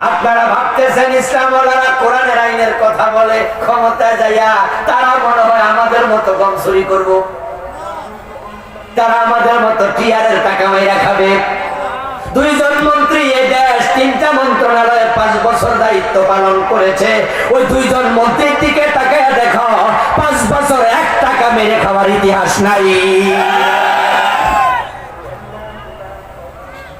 আপনারা ভাবতেছেন ইসলাম কোরআনের আইনের কথা বলে ক্ষমতা যাইয়া তারা মনে হয় আমাদের মতো গম চুরি করব। তারা আমাদের মতো টিয়ারের টাকা মাইরা খাবে। দুইজন মন্ত্রী এই দেশ, তিনটা মন্ত্রণালয়ে পাঁচ বছর দায়িত্ব পালন করেছে। ওই দুইজন মন্ত্রীর দিকে তাকায় দেখো, পাঁচ বছর এক টাকা মেরে খাওয়ার ইতিহাস নাই।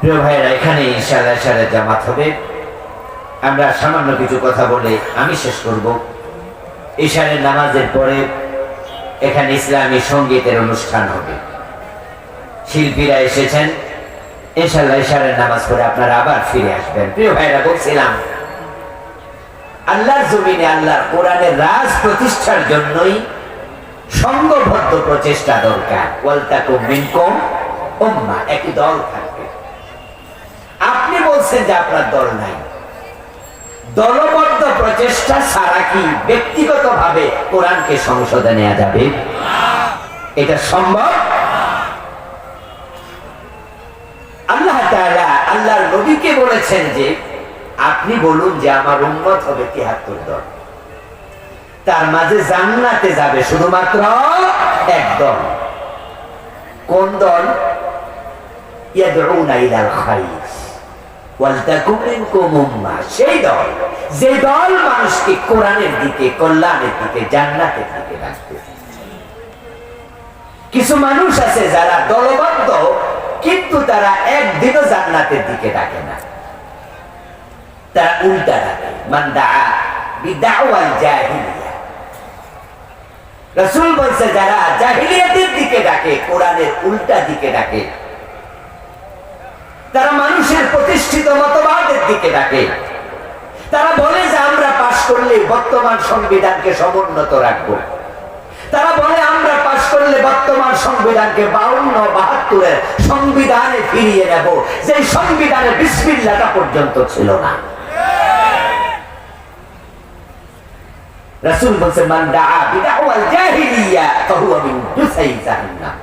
প্রিয় ভাইরা এখানে ইশারা ইশারা জামাত হবে। আমরা সামান্য কিছু কথা বলে আমি শেষ করব। ইশারের নামাজের পরে এখানে ইসলামী সঙ্গীতের অনুষ্ঠান হবে। শিল্পীরা এসেছেন। ইনশাল্লাহ ইশারের নামাজ পড়ে আপনারা আবার ফিরে আসবেন। প্রিয় ভাইরা বলছিলাম, আল্লাহর জমিনে আল্লাহর কোরআনের রাজ প্রতিষ্ঠার জন্যই সংঘবদ্ধ প্রচেষ্টা দরকার। ওয়ালতাকুম মিনকুম একটি দল বলছেন যে আপনার দল নাই। দলবদ্ধ প্রচেষ্টা ছাড়া কি ব্যক্তিগত ভাবে কোরআনকে সংসদে নেওয়া যাবে? এটা সম্ভব? আল্লাহ আল্লাহর নবীকে বলেছেন যে, আপনি বলুন যে আমার উন্মত হবে তিহাত্তর দল। তার মাঝে জান্নাতে যাবে শুধুমাত্র এক দল। কোন দল? ইলাল খাইর। সেই দল, যে দল মানুষকে কোরআনের দিকে, কল্যাণের দিকে, জান্নাতের দিকে ডাকবে কিছু মানুষ আছে যারা দলবদ্ধ, কিন্তু তারা একদিনও জান্নাতের দিকে ডাকে না। তারা উল্টা ডাকে মান্দা বিদাওয়াল জাহিলিয়া। রাসূল বলছে, যারা জাহিলিয়াতের দিকে ডাকে, কোরআনের উল্টা দিকে ডাকে তারা মানুষের প্রতিষ্ঠিত মতবাদের দিকে ডাকে। তারা বলে যে আমরা পাশ করলে বর্তমান সংবিধানকে সমুন্নত রাখব। তারা বলে আমরা পাশ করলে বর্তমান সংবিধানকে বাউন্ন বাহাত্তরের সংবিধানে ফিরিয়ে নেব। যে সংবিধানে বিসমিল্লাটা পর্যন্ত ছিল না। রাসূল বলছে, মান দাআ বিদাওয়াল জাহিলিয়া, ফাহুয়া মিন দুসাই জাহান্নাম।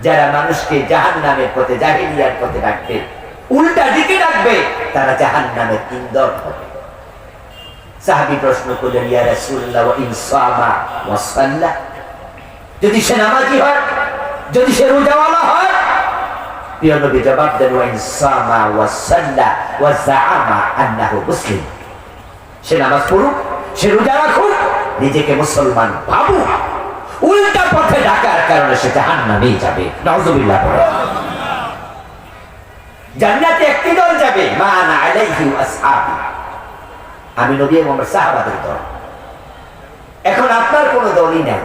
যারা মানুষকে জাহান নামের পথে, জাহিলিয়ার পথে রাখবে উল্টা দিকে রাখবে তারা জাহান নামের ইন্দর হবে। সাহাবি প্রশ্ন করলেন, ইয়া রাসূলুল্লাহ যদি সে নামাজি হয়, যদি সে রোজাওয়ালা হয়, প্রিয় নবী জবাব দেন, ওয়া ওয়া আন্নাহু মুসলিম। সে নামাজ পড়ুক, সে রোজা রাখুক, নিজেকে মুসলমান ভাবুক। উল্টা পথে ডাকার কারণে সে জাহান যাবে। নজবিল্লাহ জান্নাতে একটি দল যাবে, মান আলাইহি আসহাবি। আমি নবী এবং আমার সাহাবাদের দল। এখন আপনার কোনো দলই নেই,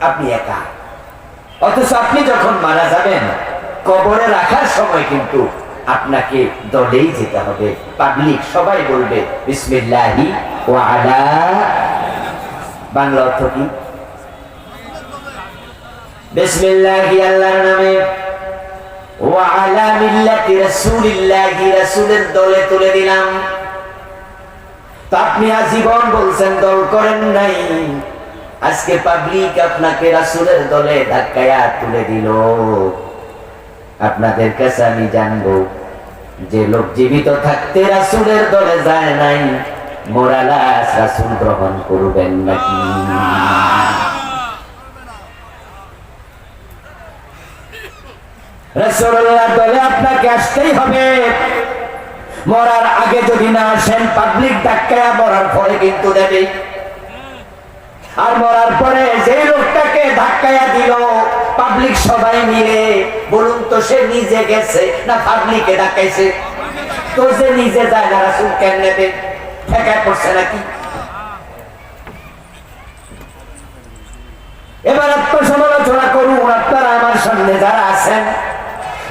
আপনি একা। অথচ আপনি যখন মারা যাবেন, কবরে রাখার সময় কিন্তু আপনাকে দলেই যেতে হবে। পাবলিক সবাই বলবে, বিসমিল্লাহি ওয়া আলা। বাংলা অর্থ কি? আজীবন বলছেন, দল করেন নাই। আজকে পাবলিক আপনাকে দলে তুলে দিল। আপনাদের কাছে আমি জানব, যে লোক জীবিত থাকতে রাসূলের দলে যায় নাই, মোরালাস রাসূল গ্রহণ করবেন নাকি? রাসূলুল্লাহ দলে আপনাকে আসতেই হবে। মরার আগে যদি না আসেন পাবলিক ডাক্তায়া মরার পরে কিন্তু দেবে। আর মরার পরে যে লোকটাকে ধাক্কায়া দিল পাবলিক সবাই মিলে, বলুন তো সে নিজে গেছে না পাবলিকে ডাকাইছে? তো যে নিজে যায় না, রাসুল কেন নেবে? ঠেকায় পড়ছে নাকি? এবার আত্মসমালোচনা করুন আপনারা আমার সামনে যারা আছেন।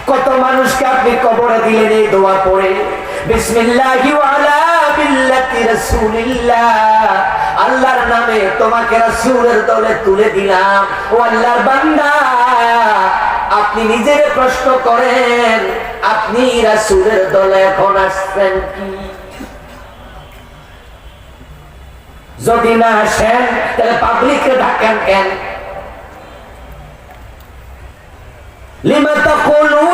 কত মানুষকে আপনি কবরে দিলেন এই দোয়া পড়ে। বিসমিল্লাহি ওয়া আলা বিল্লাতি রাসূলিল্লাহ। আল্লাহর নামে তোমাকে রাসূলের দলে তুলে দিলাম। ও আল্লাহর বান্দা, আপনি নিজের প্রশ্ন করেন, আপনি রাসূলের দলে এখন আসছেন কি? যদি না আসেন, তাহলে পাবলিককে ডাকেন কেন? লিমা তাকুলুনা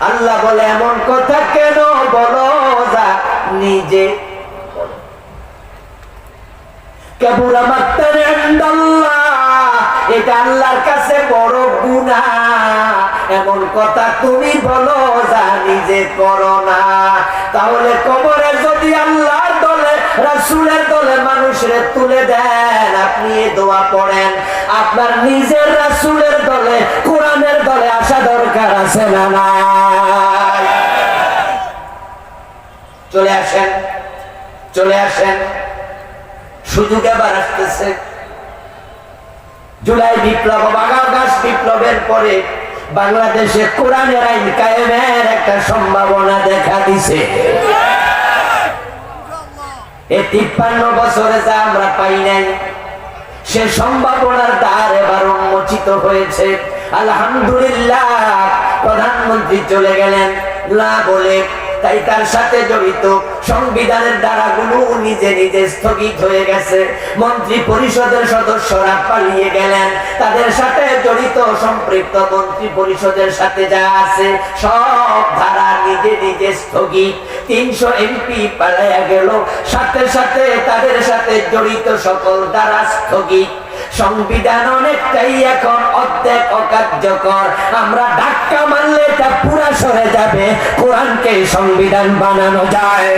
আল্লাহ বলে, এমন কথা কেন বলো যা নিজে এটা আল্লাহর কাছে বড় গুনাহ। এমন কথা তুমি বলো যা নিজে করো না। তাহলে কবরে যদি আল্লাহর দলে রাসূলের দলে মানুষের তুলে দেন। আপনি দোয়া পড়েন। আপনার নিজের রাসূলের দলে, কোরআনের দলে আসা দরকার আছে না নাই? চলে আসেন চলে আসেন। সুযোগ এবার আসতেছে। জুলাই বিপ্লব বাগাগাছ বিপ্লবের পরে বাংলাদেশে কোরআনের আইন কায়েমের একটা সম্ভাবনা দেখা দিছে। এই তিপ্পান্ন বছরে যা আমরা পাই নাই, সে সম্ভাবনার দ্বার এবার উন্মোচিত হয়েছে। আলহামদুলিল্লাহ, প্রধানমন্ত্রী চলে গেলেন। না বলে তাই তার সাথে জড়িত সংবিধানের দ্বারাগুলো নিজে নিজে স্থগিত হয়ে গেছে। মন্ত্রী পরিষদের সদস্যরা পালিয়ে গেলেন। তাদের সাথে জড়িত সম্পৃক্ত মন্ত্রী পরিষদের সাথে যা আছে, সব ধারা নিজে নিজে স্থগিত। তিনশো এমপি পালাইয়া গেল। সাথে সাথে তাদের সাথে জড়িত সকল দ্বারা স্থগিত। সংবিধান অনেকটাই এখন অর্ধেক অকার্যকর। আমরা ধাক্কা মারলে এটা পুরা সরে যাবে। কোরআনকে সংবিধান বানানো যায়।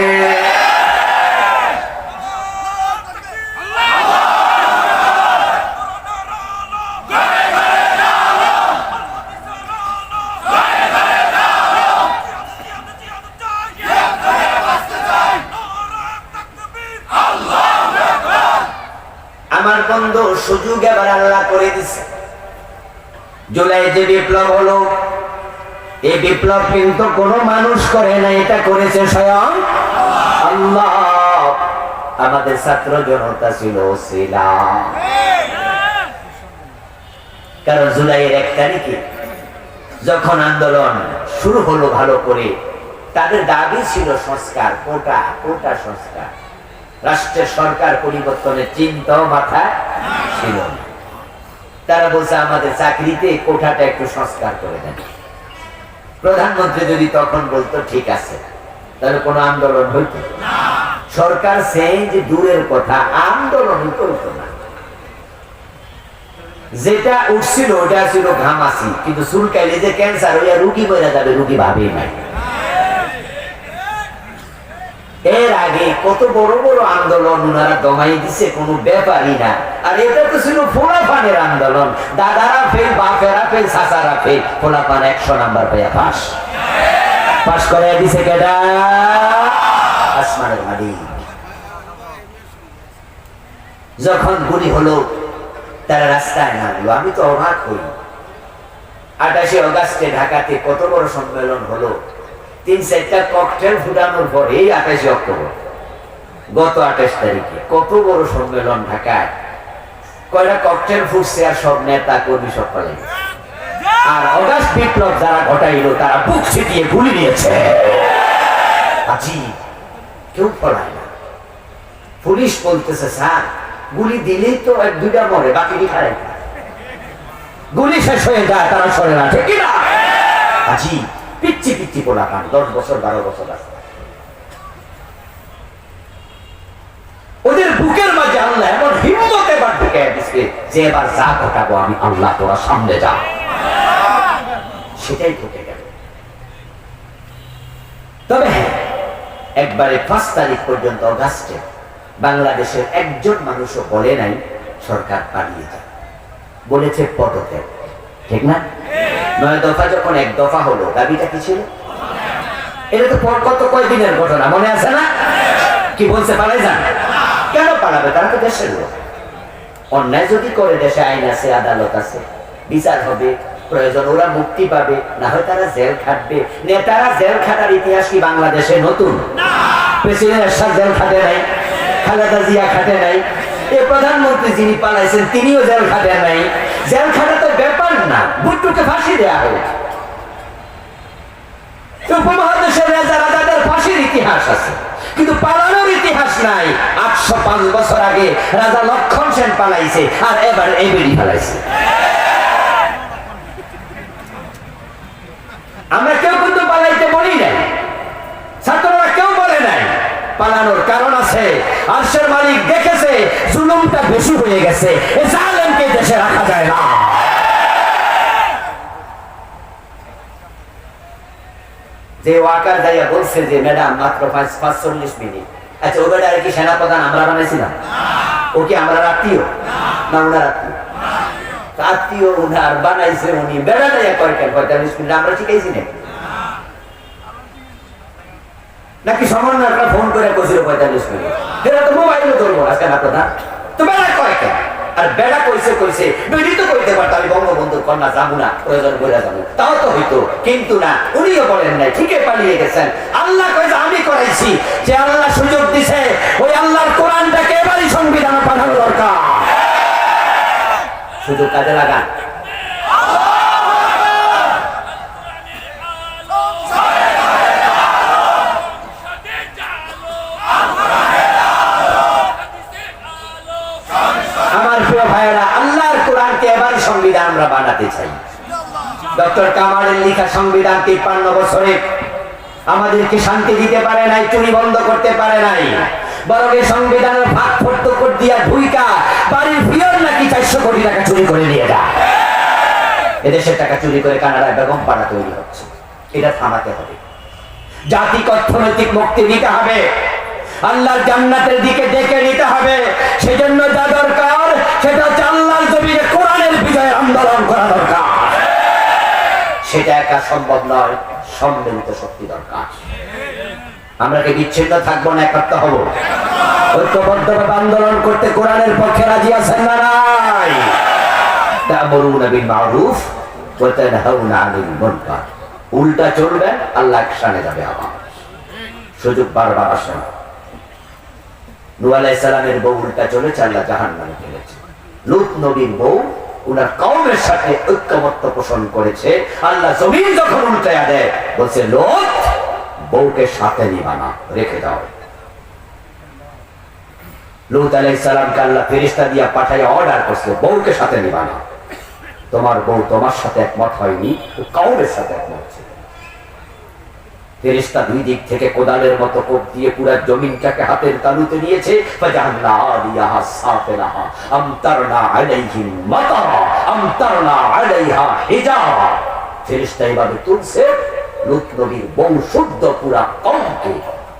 বন্ধু সুযোগ এবার আল্লাহ করে দিছে। জুলাই যে বিপ্লব হলো, এই বিপ্লব কিন্তু কোনো মানুষ করে না এটা করেছে স্বয়ং আল্লাহ। আমাদের ছাত্র জনতা ছিল কারণ জুলাইয়ের এক তারিখে যখন আন্দোলন শুরু হলো ভালো করে, তাদের দাবি ছিল সংস্কার, কোটা কোটা সংস্কার। রাষ্ট্রের সরকার পরিবর্তনের চিন্তাও মাথায় ছিল। তারা বলছে, আমাদের চাকরিতে কোঠাটা একটু সংস্কার করে দেন। প্রধানমন্ত্রী যদি তখন বলতো, ঠিক আছে। তাহলে কোনো আন্দোলন হইত সরকার চেঞ্জ দূরের কথা আন্দোলন করতো না। যেটা উঠছিল, ওটা ছিল ঘামাসি কিন্তু চুলকাইলে যে ক্যান্সার হইয়া রুগী মরে যাবে, রুগী ভাবেই নাই। এর আগে কত বড় বড় আন্দোলন ওনারা দমাই দিছে, কোনো ব্যাপারই না। আর এটা তো ছিল ফোলাফানের আন্দোলন। দাদারা ফেল, বাপেরা ফেল, চাচারা ফেল। ফোলাফান একশো নাম্বার পেয়ে পাস। পাস করে দিছে কেডা? আসমানের মালিক। যখন গুলি হলো, তারা রাস্তায় নামলো। আমি তো অবাক হই। আঠাশে অগাস্টে ঢাকাতে কত বড় সম্মেলন হলো। তিন চারটা ককটেল ফুটানোর পর এই আঠাশে অক্টোবর, গত আঠাশ তারিখে। কত বড় সম্মেলন ঢাকায়। কয়টা ককটেল ফুটছে আর সব নেতা কর্মী সব আর অগাস্ট বিপ্লব যারা ঘটাইলো, তারা বুক ছিটিয়ে গুলি দিয়েছে আজি কেউ পড়ায় না। পুলিশ বলতেছে, স্যার, গুলি দিলেই তো এক দুইটা মরে, বাকি খায় গুলি শেষ হয়ে যায়, তারা সরে না, ঠিক না? আজি পিচ্ছি পিচ্ছি পোলা পান দশ বছর, বারো বছর আছে। ওদের বুকের মাঝে আল্লাহ এমন হিম্মত এবার ঢুকে দিচ্ছে যে এবার যা আমি আল্লাহ তোরা সামনে যা। সেটাই ঘটে গেল। তবে হ্যাঁ একবারে পাঁচ তারিখ পর্যন্ত অগাস্টে বাংলাদেশের একজন মানুষও বলে নাই, সরকার পালিয়ে যায় বলেছে পদত্যাগ। ঠিক না? নয় দফা যখন এক দফা হলো দাবিটা কি ছিল? এটা তো পর কত কয়দিনের ঘটনা মনে আছে না? কি বলছে পালাই যান। কেন পালাবে? তারা তো দেশের লোক। অন্যায় যদি করে দেশে আইন আছে আদালত আছে বিচার হবে প্রয়োজন ওরা মুক্তি পাবে না হয় তারা জেল খাটবে। নেতারা জেল খাটার ইতিহাস কি বাংলাদেশে নতুন? প্রেসিডেন্ট এরশাদ জেল খাটে নাই খালেদা জিয়া খাটে নাই। এ প্রধানমন্ত্রী যিনি পালাইছেন তিনিও জেল খাটে নাই। জেল খাটা তো না। বুট্টুকে ফাঁসি উপমহাদেশের রাজা রাজাদের ফাঁসির ইতিহাস আছে। কিন্তু পালানোর ইতিহাস নাই। আটশো পাঁচ বছর আগে রাজা লক্ষণ সেন পালাইছে আর এবার পালাইছে আমরা কেউ কিন্তু পালাইতে বলি নাই। ছাত্ররা কেউ বলে নাই। পালানোর কারণ আছে। আরশের মালিক দেখেছে, জুলুমটা বেশি হয়ে গেছে। জালেমকে দেশে রাখা যায় না। যে ওয়াকার যাইয়া বলছে যে, ম্যাডাম, মাত্র পাঁচ, পাঁচচল্লিশ মিনিট। আচ্ছা ও বেটা কি সেনাপ্রধান আমরা বানাইছিলাম ও কি আমরা আত্মীয়? না, ওনার আত্মীয়। আত্মীয় বানাইছে উনি। বেড়া যাইয়া কয়েকটা পঁয়তাল্লিশ মিনিট আমরা শিখাইছি না নাকি সামান্য একটা ফোন করে পঁয়তাল্লিশ মিনিট? তো মোবাইলও ধরবো না তো আর বেড়া কইছে কইছে বিলিত তো কইতে আমি বঙ্গবন্ধুর কন্যা যাব না, প্রয়োজন বলে যাব। তাও তো হইতো, কিন্তু না, উনিও বলেন নাই, ঠিকই পালিয়ে গেছেন। আল্লাহ কইছে আমি করাইছি। যে আল্লাহ সুযোগ দিছে, ওই আল্লাহর কোরআনটাকে এবারই সংবিধানে পাঠানো দরকার। সুযোগ কাজে লাগান। ডক্টর কামালের লেখা সংবিধান তিপ্পান্ন বছরে আমাদেরকে শান্তি দিতে পারে নাই, চুরি বন্ধ করতে পারে নাই। বরং এই সংবিধানের ভাগ ফর্দ করে দিয়া ভূমিকা, বাড়ির ফিয়র নাকি চারশো কোটি টাকা চুরি করে নিয়ে যায়। এদেশের টাকা চুরি করে কানাডায় বেগম পাড়া তৈরি হচ্ছে। এটা থামাতে হবে। জাতিক অর্থনৈতিক মুক্তি নিতে হবে। আল্লাহর জান্নাতের দিকে ডেকে নিতে হবে। সেজন্য যা দরকার, সেটা হচ্ছে আল্লাহর জমিনে কোরআনের বিজয় আন্দোলন করা দরকার। সেটা একা সম্ভব নয়, সম্মিলিত শক্তি দরকার। আমরা কি বিচ্ছিন্ন থাকব না একাত্ম হব? ঐক্যবদ্ধভাবে আন্দোলন করতে কোরআনের পক্ষে রাজি আছেন না নাই? মা'রুফ উল্টা চলবেন আল্লাহ শানে যাবে সুযোগ বারবার আসে না। সালামের বউ উল্টা চলেছে, আল্লাহ ফেলেছে। লূত নবীর বউ উনার কমের সাথে ঐক্যমত্য পোষণ করেছে। আল্লাহ জমিন যখন উল্টাইয়া দেয়, বলছে লোক বউকে সাথে নিবানা রেখে দাও। লুত আলাই আল্লাহ ফেরিস্তা দিয়া পাঠাই অর্ডার করছে, বউকে সাথে নিবানা তোমার বউ তোমার সাথে একমত হয়নি কাউরের সাথে একমত ছিল ফেরিস্তা দুই দিক থেকে কোদালের মতো কোপ দিয়ে পুরা জমিনটাকে হাতের তালুতে নিয়েছে ফেরেশতা এভাবে তুলছে, লুত নবীর পুরা কমকে।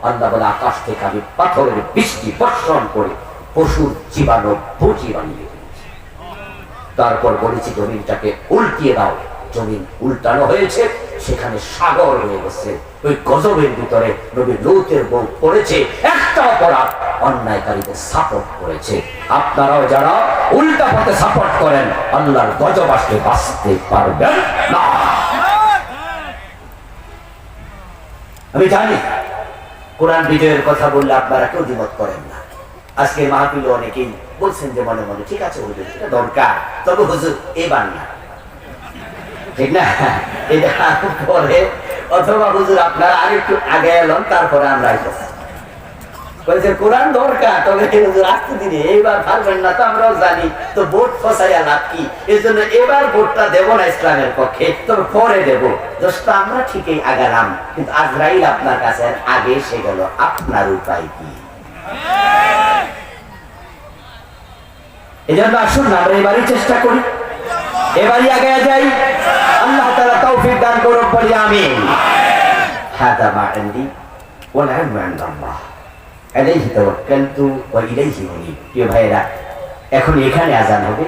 আল্লাহ আকাশ থেকে আমি পাথরের বৃষ্টি বর্ষণ করে পশুর জীবাণু বুঝি বানিয়ে তারপর বলেছি, জমিনটাকে উল্টিয়ে দাও। জমিন উল্টানো হয়েছে, সেখানে সাগর হয়ে গেছে। ওই গজবের ভিতরে নবী লৌতের বউ পড়েছে, একটা অপরাধ অন্যায়কারীদের সাপোর্ট করেছে। আপনারাও যারা উল্টা পথে সাপোর্ট করেন, আল্লাহর গজব আসলে বাঁচতে পারবেন না। আমি জানি, কোরআন বিজয়ের কথা বললে আপনারা কেউ দ্বিমত করেন না। আজকে মাহফিল অনেকেই বলছেন যে মনে মনে, ঠিক আছে হুজুর দরকার। তবে হুজুর, এবার না। ঠিক না? এটা পরে অথবা হুজুর আপনারা আর একটু আগে এলেন, তারপরে আমরা কোরআন দরকার, তবে আসতে দিনে এইবার না তো আমরাও জানি, তো ভোট ফসাইয়া লাভ কি? এই জন্য এবার ভোটটা দেব না ইসলামের পক্ষে তবে পরে আমরা ঠিকই আগালাম, কিন্তু আজরাইল আপনার কাছে আগে এসে গেল, আপনার উপায় কি? এই জন্য আসুন, আমরা এবারই চেষ্টা করি। এবারই আগে যাই। আল্লাহ তাআলা তৌফিক দান করুন বলি আমিন। আলাইহি তাওয়াক্কালতু ওয়া ইলাইহি উনীব। প্রিয় ভাইরা এখন এখানে আজান হবে।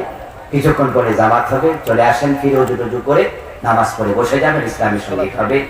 কিছুক্ষণ পরে জামাত হবে। চলে আসেন, ফিরে টজু করে নামাজ পড়ে বসে যাবেন, ইসলামী সঙ্গে হবে।